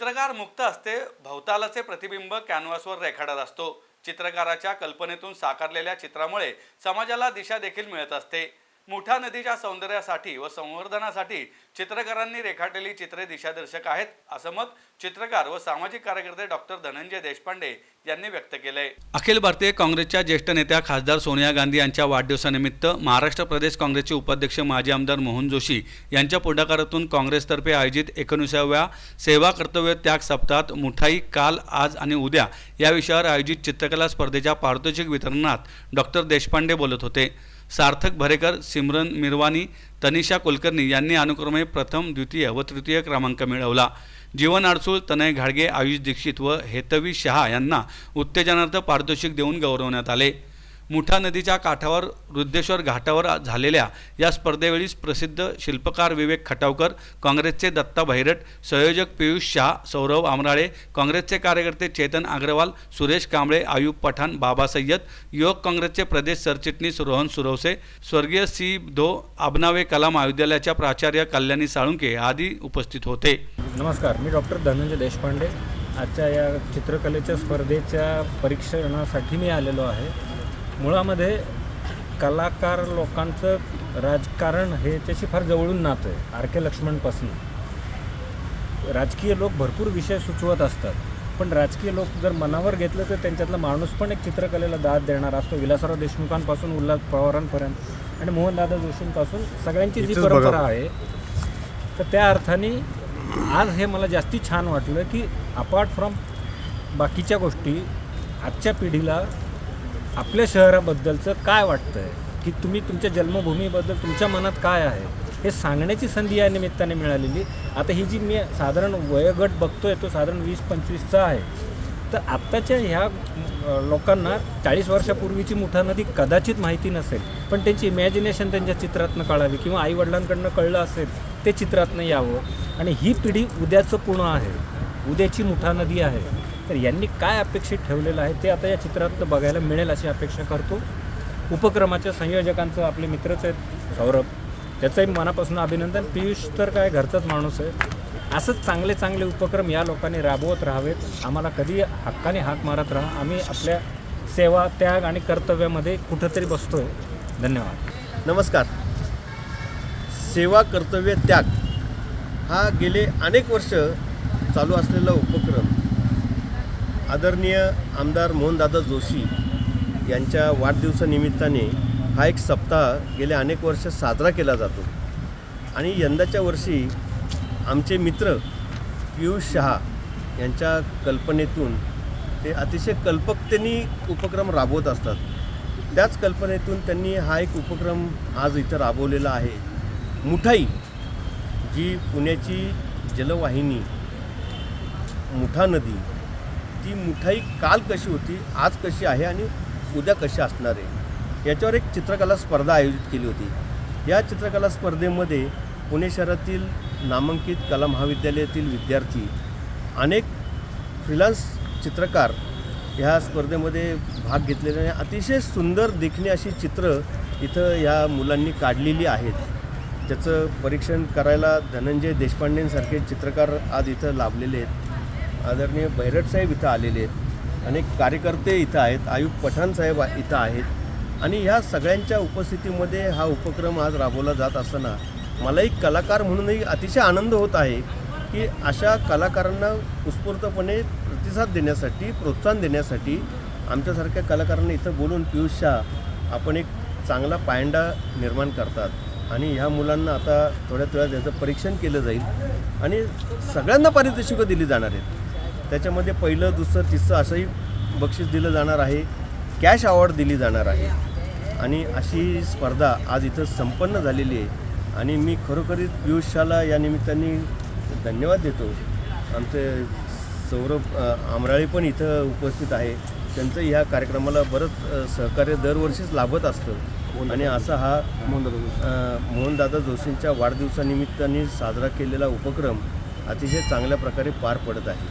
चित्रकार मुक्त असते भवतालाचे प्रतिबिंब कॅनव्हासवर रेखाटत असतो. चित्रकाराच्या कल्पनेतून साकारलेल्या चित्रामुळे समाजाला दिशा देखील मिळत असते. मुठा नदीच्या सौंदर्यासाठी व संवर्धनासाठी चित्रकारांनी रेखाटलेली चित्रे दिशादर्शक आहेत असं मत चित्रकार व सामाजिक कार्यकर्ते डॉक्टर धनंजय देशपांडे यांनी व्यक्त केलंय. अखिल भारतीय काँग्रेसच्या ज्येष्ठ नेत्या खासदार सोनिया गांधी यांच्या वाढदिवसानिमित्त महाराष्ट्र प्रदेश काँग्रेसचे उपाध्यक्ष माजी आमदार मोहन जोशी यांच्या पुढाकारातून काँग्रेसतर्फे आयोजित एकोणीसाव्या सेवा कर्तव्य त्याग सप्ताहात मुठाई काल आज आणि उद्या या विषयावर आयोजित चित्रकला स्पर्धेच्या पारितोषिक वितरणात डॉक्टर देशपांडे बोलत होते. सार्थक भरेकर सिमरन मिरवानी तनिषा कुलकर्णी यांनी अनुक्रमे प्रथम द्वितीय व तृतीय क्रमांक मिळवला. जीवन अडसूळ तनय घाडगे आयुष दीक्षित व हेतवी शहा यांना उत्तेजनार्थ पारितोषिक देऊन गौरवण्यात आले. मुठा नदीच्या काठावर रुद्धेश्वर घाटावर झालेल्या या स्पर्धेवेळी प्रसिद्ध शिल्पकार विवेक खटावकर काँग्रेसचे दत्ता भैरट संयोजक पियुष शाह सौरव आमराळे काँग्रेसचे कार्यकर्ते चेतन अग्रवाल सुरेश कांबळे आयुब पठाण बाबा सय्यद युवक काँग्रेसचे प्रदेश सरचिटणीस रोहन सुरवसे स्वर्गीय सी धो आबनावे कला महाविद्यालयाच्या प्राचार्य कल्याणी साळुंके आदी उपस्थित होते. नमस्कार मी डॉक्टर धनंजय देशपांडे. आजच्या या चित्रकलेच्या स्पर्धेच्या परीक्षणासाठी मी आलेलो आहे. मुळामध्ये कलाकार लोकांचं राजकारण हे त्याची फार जवळून नातं आहे आर के लक्ष्मणपासून. राजकीय लोक भरपूर विषय सुचवत असतात पण राजकीय लोक जर मनावर घेतलं तर त्यांच्यातला माणूस पण एक चित्रकलेला दाद देणार असतो विलासराव देशमुखांपासून उल्हास पवारांपर्यंत आणि मोहनदादा जोशींपासून सगळ्यांची जी परंपरा आहे तर त्या अर्थाने आज हे मला जास्ती छान वाटलं की अपार्ट फ्रॉम बाकीच्या गोष्टी आजच्या पिढीला आपल्या शहराबद्दलचं काय वाटतंय? की तुम्ही तुमच्या जन्मभूमीबद्दल तुमच्या मनात काय आहे? हे सांगण्याची संधी या निमित्ताने मिळालेली. आता ही जी मी साधारण वयोगट बघतोय तो साधारण वीस पंचवीसचा आहे. तर आत्ताच्या ह्या लोकांना चाळीस वर्षापूर्वीची मुठा नदी कदाचित माहिती नसेल पण त्यांची इमॅजिनेशन त्यांच्या चित्रातनं कळावी किंवा आईवडिलांकडनं कळलं असेल ते चित्रातनं यावं. आणि ही पिढी उद्याचं पुणं आहे. उद्याची मुठा नदी आहे. तर यांनी काय अपेक्षित ठेवलेलं आहे ते आता या चित्रातलं बघायला मिळेल अशी अपेक्षा करतो. उपक्रमाच्या संयोजकांचं आपले मित्रच आहेत सौरभ. त्याचंही मनापासून अभिनंदन. पियुष तर काय घरचाच माणूस आहे. असंच चांगले चांगले उपक्रम या लोकांनी राबवत राहावेत. आम्हाला कधी हक्काने हाक मारत राहा. आम्ही आपल्या सेवा त्याग आणि कर्तव्यामध्ये कुठंतरी बसतोय. धन्यवाद. नमस्कार. सेवा कर्तव्य त्याग हा गेले अनेक वर्ष चालू असलेला उपक्रम. आदरणीय आमदार मोहनदादा जोशी यांच्या वाढदिवसानिमित्ताने हा एक सप्ताह गेले अनेक वर्ष साजरा केला जातो. आणि यंदाच्या वर्षी आमचे मित्र पियुष शहा यांच्या कल्पनेतून ते अतिशय कल्पकतेने उपक्रम राबवत असतात. त्याच कल्पनेतून त्यांनी हा एक उपक्रम आज इथं राबवलेला आहे. मुठाई जी पुण्याची जलवाहिनी मुठा नदी ती मुठाई काल कशी होती आज कशी आहे आणि उद्या कशी असणार आहे? याच्यावर एक चित्रकला स्पर्धा आयोजित केली होती. या चित्रकला स्पर्धेमध्ये पुणे शहरातील नामांकित कला महाविद्यालयातील विद्यार्थी अनेक फ्रीलान्स चित्रकार ह्या स्पर्धेमध्ये भाग घेतलेले आणि अतिशय सुंदर देखणी अशी चित्र इथं ह्या मुलांनी काढलेली आहेत. त्याचं परीक्षण करायला धनंजय देशपांडेंसारखे चित्रकार आज इथं लाभलेले आहेत. आदरणीय भैरट साहेब इथं आलेले आहेत. अनेक कार्यकर्ते इथं आहेत. आयुब पठाण साहेब इथं आहेत. आणि ह्या सगळ्यांच्या उपस्थितीमध्ये हा उपक्रम आज राबवला जात असताना मला एक कलाकार म्हणूनही अतिशय आनंद होत आहे की अशा कलाकारांना उत्स्फूर्तपणे प्रतिसाद देण्यासाठी प्रोत्साहन देण्यासाठी आमच्यासारख्या कलाकारांना इथं बोलून पियुष शाह आपण एक चांगला पायंडा निर्माण करतात. आणि ह्या मुलांना आता थोड्याच वेळात याचं परीक्षण केलं जाईल. आणि सगळ्यांना पारितोषिकं दिली जाणार आहेत. त्याच्यामध्ये पहिलं दुसरं तिसरं असंही बक्षीस दिलं जाणार आहे. कॅश अवॉर्ड दिली जाणार आहे. आणि अशी स्पर्धा आज इथं संपन्न झालेली आहे. आणि मी खरोखरीच पियुषाला या निमित्ताने धन्यवाद देतो. आमचे सौरभ आमराळे पण इथं उपस्थित आहे. त्यांचं ह्या कार्यक्रमाला बरंच सहकार्य दरवर्षीच लाभत असतं. आणि असा हा मोहनदादा जोशींच्या वाढदिवसानिमित्ताने साजरा केलेला उपक्रम अतिशय चांगल्या प्रकारे पार पडत आहे.